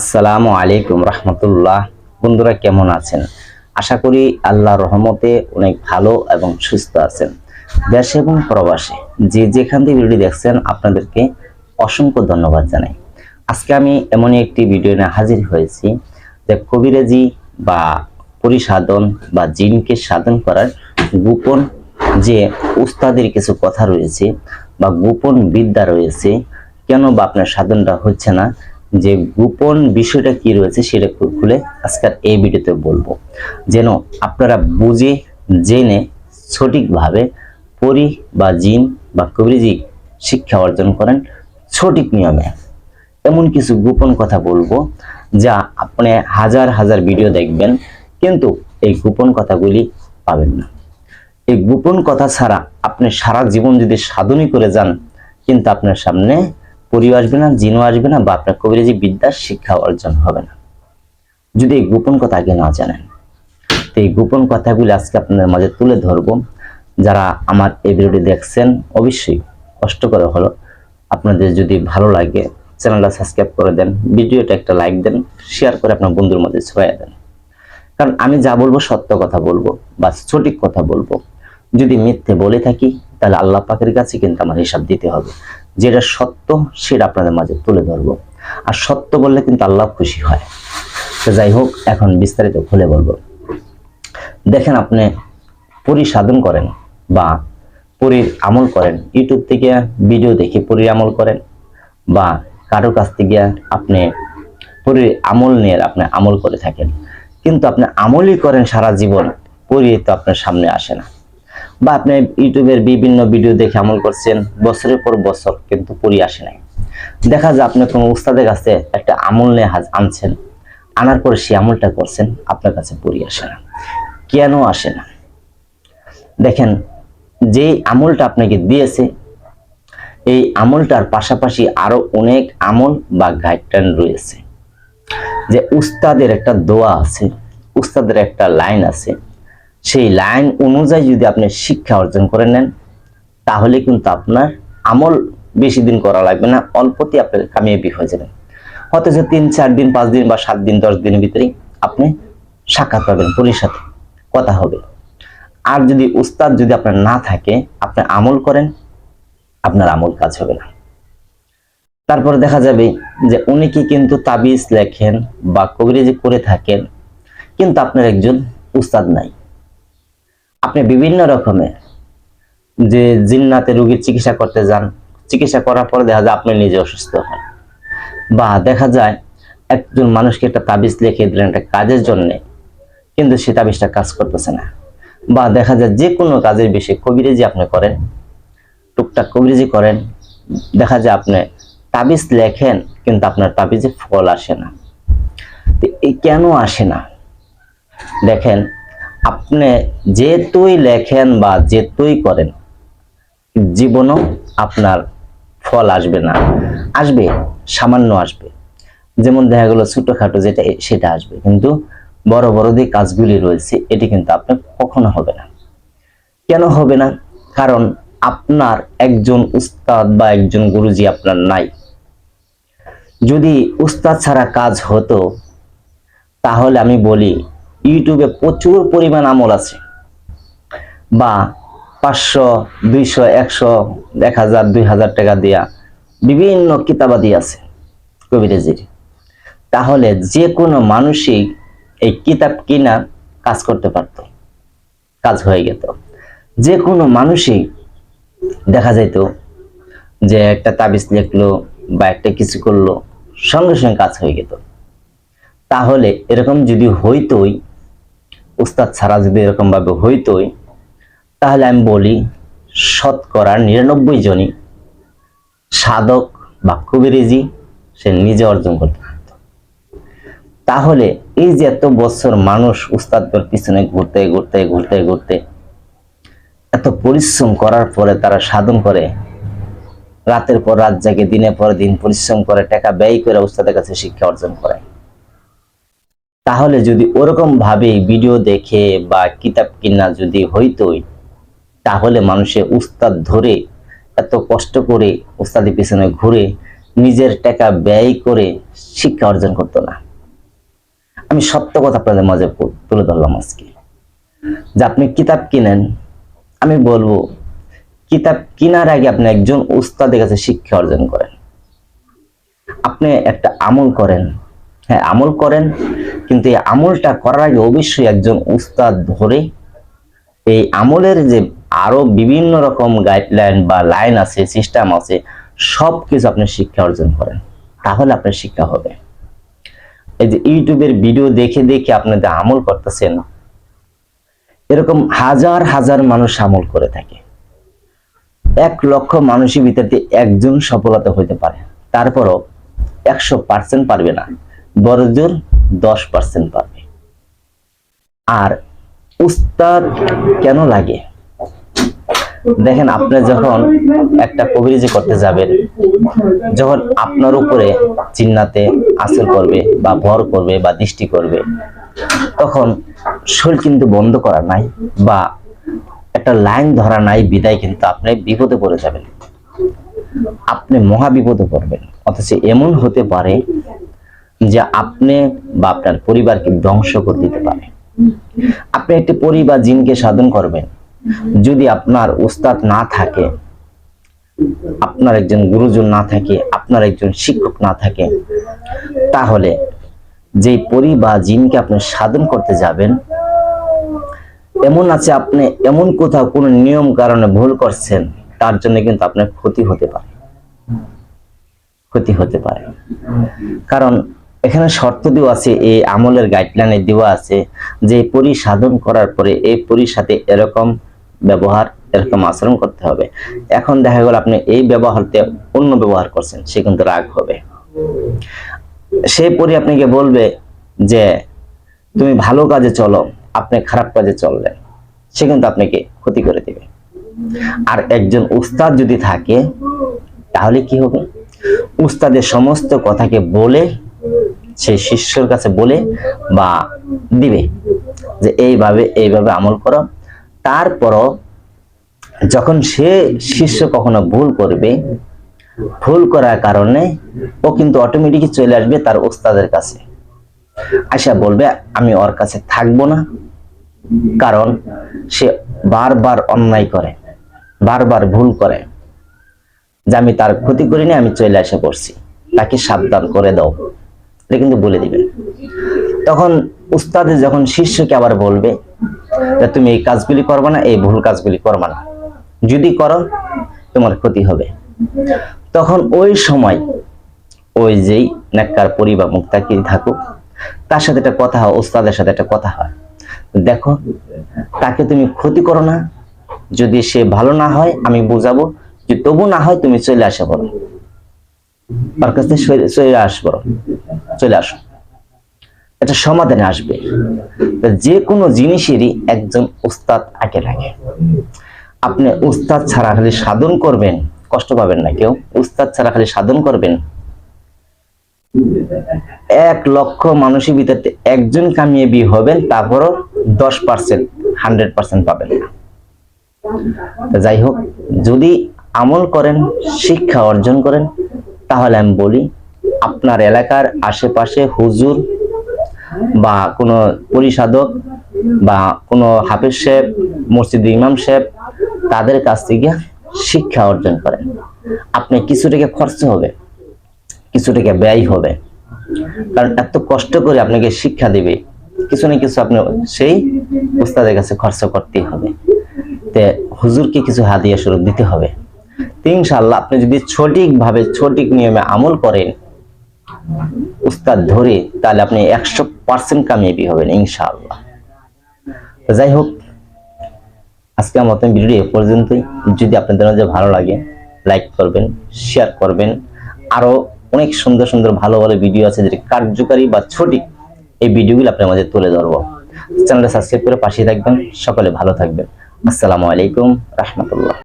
আসসালামু আলাইকুম রহমতুল্লাহ। বন্ধুরা, কেমন আছেন? আশা করি আল্লাহ রহমতে অনেক ভালো এবং সুস্থ আছেন। দেশ এবং প্রবাসে যে যেখান থেকে ভিডিও দেখছেন, আপনাদেরকে অসংখ্য ধন্যবাদ জানাই। আজকে আমি এমনই একটি ভিডিও নিয়ে হাজির হয়েছি যে কবিরাজি বা পরিসাধন বা জিনকে সাধন করার গোপন যে উস্তাদের কিছু কথা রয়েছে বা গোপন বিদ্যা রয়েছে, কেন বা আপনার সাধনটা হচ্ছে না যে গোপন বিষয়টা কি রয়েছে সেটা খুলে আজকের এই ভিডিওতে বলব। যেন আপনারা বুঝে, জেনে, সঠিকভাবে পরি বা জিন বা কবিরাজি শিক্ষা অর্জন করেন সঠিক নিয়মে। এমন কিছু গোপন কথা বলব যা আপনি হাজার হাজার ভিডিও দেখবেন কিন্তু এই গোপন কথাগুলি পাবেন না। এই গোপন কথা ছাড়া আপনি সারা জীবন যদি সাধনই করে যান কিন্তু আপনার সামনে পরিও আসবে না, জিনও আসবে না বা আপনার কবিরাজি বিদ্যার শিক্ষা অর্জন হবে না। যদি এই গোপন কথা আগে না জানেন, তো এই গোপন কথাগুলি আজকে আপনাদের মাঝে তুলে ধরবো। যারা আমার এই ভিডিওটি দেখছেন, অবশ্যই কষ্ট করে হলো। আপনাদের যদি ভালো লাগে, চ্যানেলটা সাবস্ক্রাইব করে দেন ভিডিওটা একটা লাইক দেন, শেয়ার করে আপনার বন্ধুর মধ্যে ছড়াই দেন। কারণ আমি যা বলব, সত্য কথা বলব বা সঠিক কথা বলব। যদি মিথ্যে বলে থাকি, তাহলে আল্লাহ পাকের কাছে কিন্তু আমার হিসাব দিতে হবে। যেটা সত্য সেটা আপনাদের মাঝে তুলে ধরবো। আর সত্য বললে কিন্তু আল্লাহ খুশি হয়। তো যাই হোক, এখন বিস্তারিত খুলে বলব। দেখেন আপনি পরিসাধন করেন বা পরীর আমল করেন ইউটিউব থেকে ভিডিও দেখে পরীর আমল করেন বা কারও কাছ থেকে আপনি পরীর আমল নিয়ে আপনি আমল করে থাকেন। কিন্তু আপনি আমলই করেন সারা জীবন পরি তো আপনার সামনে আসে না। বা আপনি ইউটিউবের বিভিন্ন ভিডিও দেখে আমল করছেন, বছরের পর বছর কিন্তু পরি আসে নাই। দেখা যায় আপনি কোনো উস্তাদের কাছে একটা আমল নিয়ে আনছেন, আনার পরে সেই আমলটা করছেন, আপনার কাছে পরি আসে না। কেন আসে না? দেখেন যে আমলটা আপনাকে দিয়েছে, এই আমলটার পাশাপাশি আরও অনেক আমল বা গাইডলাইন রয়েছে। যে উস্তাদের একটা দোয়া আছে, উস্তাদের একটা লাইন আছে সেই লাইন অনুযায়ী যদি আপনি শিক্ষা অর্জন করে নেন, তাহলে কিন্তু আপনার আমল বেশি দিন করা লাগবে না অল্পতে আপনার কামিয়াবি হয়ে যাবেন। অথচ তিন, চার দিন, পাঁচ দিন বা সাত দিন, দশ দিনের ভিতরেই আপনি সাক্ষাৎ পাবেন পুলিশ সাথে কথা হবে। আর যদি উস্তাদ যদি আপনার না থাকে, আপনি আমল করেন, আপনার আমল কাজ হবে না। তারপরে দেখা যাবে যে উনি কি কিন্তু তাবিজ লেখেন বা কবিরাজি করে থাকেন, কিন্তু আপনার একজন উস্তাদ নাই। আপনি বিভিন্ন রকমের যে জিন্নাতে রোগীর চিকিৎসা করতে যান, চিকিৎসা করার পরে দেখা যায় আপনি নিজে অসুস্থ হন। বা দেখা যায় একজন মানুষকে একটা তাবিজ লিখে দিলেন একটা কাজের জন্যে, কিন্তু সে তাবিজটা কাজ করতেছে না। বা দেখা যায় যে কোনো কাজের বিষয়ে কবিরাজি আপনি করেন, টুকটাক কবিরেজি করেন, দেখা যায় আপনি তাবিজ লেখেন, কিন্তু আপনার তাবিজে ফল আসে না। তো এই কেন আসে না? দেখেন আপনি যেতুই লেখেন বা যেতুই করেন, জীবনও আপনার ফল আসবে না। আসবে, সামান্য আসবে। যেমন দেখা গেলো ছোটখাটো যেটা সেটা আসবে। কিন্তু বড় বড় যে কাজগুলি রয়েছে, এটি কিন্তু আপনার কখনো হবে না। কেন হবে না? কারণ আপনার একজন উস্তাদ বা একজন গুরুজি আপনার নাই। যদি উস্তাদ ছাড়া কাজ হতো, তাহলে আমি বলি ইউটিউবে প্রচুর পরিমাণ আমল আছে। বা পাঁচশো, দুইশো, একশো, এক হাজার, দুই হাজার টাকা দেয়া বিভিন্ন কিতাবাদি আছে কবিরাজির তাহলে যে কোনো মানুষই এই কিতাব কিনা কাজ করতে পারত। কাজ হয়ে যেত যে কোনো মানুষই দেখা যেত যে একটা তাবিজ লিখলো বা একটা কিছু করল, সঙ্গে সঙ্গে কাজ হয়ে যেত তাহলে এরকম যদি হইতোই উস্তাদ ছাড়া যদি এরকম ভাবে হইতোই, তাহলে আমি বলি শতকরা নিরানব্বই জনই সাধক বা কবিরেজি সে নিজে অর্জন করতে পারত। তাহলে এই যে এত বছর মানুষ উস্তাদের পিছনে ঘুরতে ঘুরতে ঘুরতে ঘুরতে এত পরিশ্রম করার পরে তারা সাধন করে, রাতের পর রাত জাগে, দিনের পর দিন পরিশ্রম করে, টাকা ব্যয় করে উস্তাদের কাছে শিক্ষা অর্জন করে তাহলে যদি ওরকম ভাবে ভিডিও দেখে বা কিতাব কিনা যদি হইতোই, তাহলে মানুষে উস্তাদ ধরে এত কষ্ট করে উস্তাদের পিছনে ঘুরে নিজের টাকা ব্যয় করে শিক্ষা অর্জন করতো না। আমি সত্য কথা আপনাদের মাঝে তুলে ধরলাম আজকে। যে আপনি কিতাব কিনেন, আমি বলব কিতাব কেনার আগে আপনি একজন উস্তাদের কাছে শিক্ষা অর্জন করেন। আপনি একটা আমল করেন। হ্যাঁ আমল করেন কিন্তু এই আমলটা করার আগে অবশ্যই একজন উস্তাদ ধরে এই আমলের যে আরও বিভিন্ন রকম গাইডলাইন বা লাইন আছে সিস্টেম আছে সব কিছু আপনি শিক্ষা অর্জন করেন। তাহলে আপনার শিক্ষা হবে। এই যে ইউটিউবের ভিডিও দেখে দেখে আপনি যে আমল করতেছেন, এরকম হাজার হাজার মানুষ আমল করে থাকে। এক লক্ষ মানুষের ভিতরে একজন সফলতা হইতে পারে। তারপরও একশো পারবে না। বড় জোর দশ পার্সেন্ট পারবে আর উস্তাদ কেন লাগে? দেখেন, আপনি যখন একটা কবিরাজি করতে যাবেন, যখন আপনার উপরে চিন্নাতে আসর করবে বা ভর করবে বা দৃষ্টি করবে, তখন শরীর কিন্তু বন্ধ করা নাই বা একটা লাইন ধরা নাই, বিদায় কিন্তু আপনি বিপদে পড়ে যাবেন। আপনি মহা বিপদে পড়বেন। অথচ এমন হতে পারে যে আপনি বা আপনার পরিবারকে ধ্বংস করে দিতে পারে আপনি একটি পরিবার জিনকে সাধন করবেন। যদি আপনার উস্তাদ না থাকে, আপনার একজন গুরুজন না থাকে, আপনার একজন শিক্ষক না থাকে, তাহলে যে পরি বা জিনকে আপনি সাধন করতে যাবেন, এমন আছে আপনি এমন কোথাও কোনো নিয়ম কারণে ভুল করছেন, তার জন্য কিন্তু আপনার ক্ষতি হতে পারে। ক্ষতি হতে পারে। কারণ এখানে শর্ত দেওয়া আছে, এই আমলের গাইডলাইনে দেওয়া আছে যে পরি সাধন করার পরে এই পরির সাথে এরকম ব্যবহার, এরকম আচরণ করতে হবে। এখন দেখা গেল আপনি এই ব্যবহারতে অন্য ব্যবহার করছেন, সে কিন্তু রাগ হবে। সেই পরি আপনাকে বলবে যে, তুমি ভালো কাজে চলো, আপনি খারাপ কাজে চললেন। সে কিন্তু আপনাকে ক্ষতি করে দেবে। আর একজন উস্তাদ যদি থাকে, তাহলে কি হবে? উস্তাদের সমস্ত কথাকে বলে সেই শিষ্যর কাছে বলে বা দিবে যে এইভাবে এইভাবে আমল করো। তারপরও যখন সে শিষ্য কখনো ভুল করবে, ভুল করার কারণে ও কিন্তু অটোমেটিক চলে আসবে তার ওস্তাদের কাছে। আশা বলবে, আমি ওর কাছে থাকব না। কারণ সে বারবার অন্যায় করে, বারবার ভুল করে। যে আমি তার ক্ষতি করিনি, আমি চলে আসা করছি তাকে সাবধান করে দাও। এটা কিন্তু বলে দিবে তখন উস্তাদে যখন শিষ্যকে আবার বলবে তুমি এই কাজগুলি করবে না, এই ভুল কাজগুলি করবে না। যদি করো, তোমার ক্ষতি হবে। তখন ওই সময় ওই যেই নেককার পরি বা মুক্তাকি থাকুক, তার সাথে একটা কথা হয় ওস্তাদের সাথে একটা কথা হয়। দেখো, তাকে তুমি ক্ষতি করো না, যদি সে ভালো না হয়, আমি বুঝাবো যে তবু না হয়, তুমি চলে আসে বলো। তার কাছে সরে- চলে আসব। চলে আসো। এটা সমাধানে আসবে। যে কোনো জিনিসেরই একজন উস্তাদ আগে লাগে। আপনি উস্তাদ ছাড়া খালি সাধন করবেন, কষ্ট পাবেন না কেউ। উস্তাদ ছাড়া খালি সাধন করবেন। এক লক্ষ মানুষের ভিতরে একজন কামিয়াবি হবেন, তারপরও দশ পার্সেন্ট, হান্ড্রেড পার্সেন্ট পাবেন যাই হোক, যদি আমল করেন, শিক্ষা অর্জন করেন তাহলে আমি বলি, আপনার এলাকার আশেপাশে হুজুর বা কোনো পরিসাধক বা কোনো হাফিজ সাহেব, মসজিদ ইমাম সাহেব, তাদের কাছ থেকে শিক্ষা অর্জন করেন আপনি কিছু টাকা খরচ হবে কিছু টাকা ব্যয় হবে। কারণ এত কষ্ট করে আপনাকে শিক্ষা দেবে, কিছু না কিছু আপনি সেই উস্তাদের কাছে খরচ করতেই হবে। তে হুজুরকে কিছু হাদিয়া স্বরূপ দিতে হবে। তো ইনশাআল্লাহ আপনি যদি সঠিকভাবে সঠিক নিয়মে আমল করেন, উস্তাদ ধরে, তাহলে আপনি একশো পার্সেন্ট কামিয়াবি হবেন ইনশাআল্লাহ। যাই হোক, আজকে আমার মতন ভিডিও এ পর্যন্তই। যদি আপনাদের মাঝে ভালো লাগে, লাইক করবেন, শেয়ার করবেন। আরও অনেক সুন্দর সুন্দর ভালো ভালো ভিডিও আছে যেটা কার্যকারী বা সঠিক এই ভিডিওগুলো আপনার মাঝে তুলে ধরবো। চ্যানেলটা সাবস্ক্রাইব করে পাশে থাকবেন, সকলে ভালো থাকবেন। আসসালামু আলাইকুম, রহমতুল্লাহ।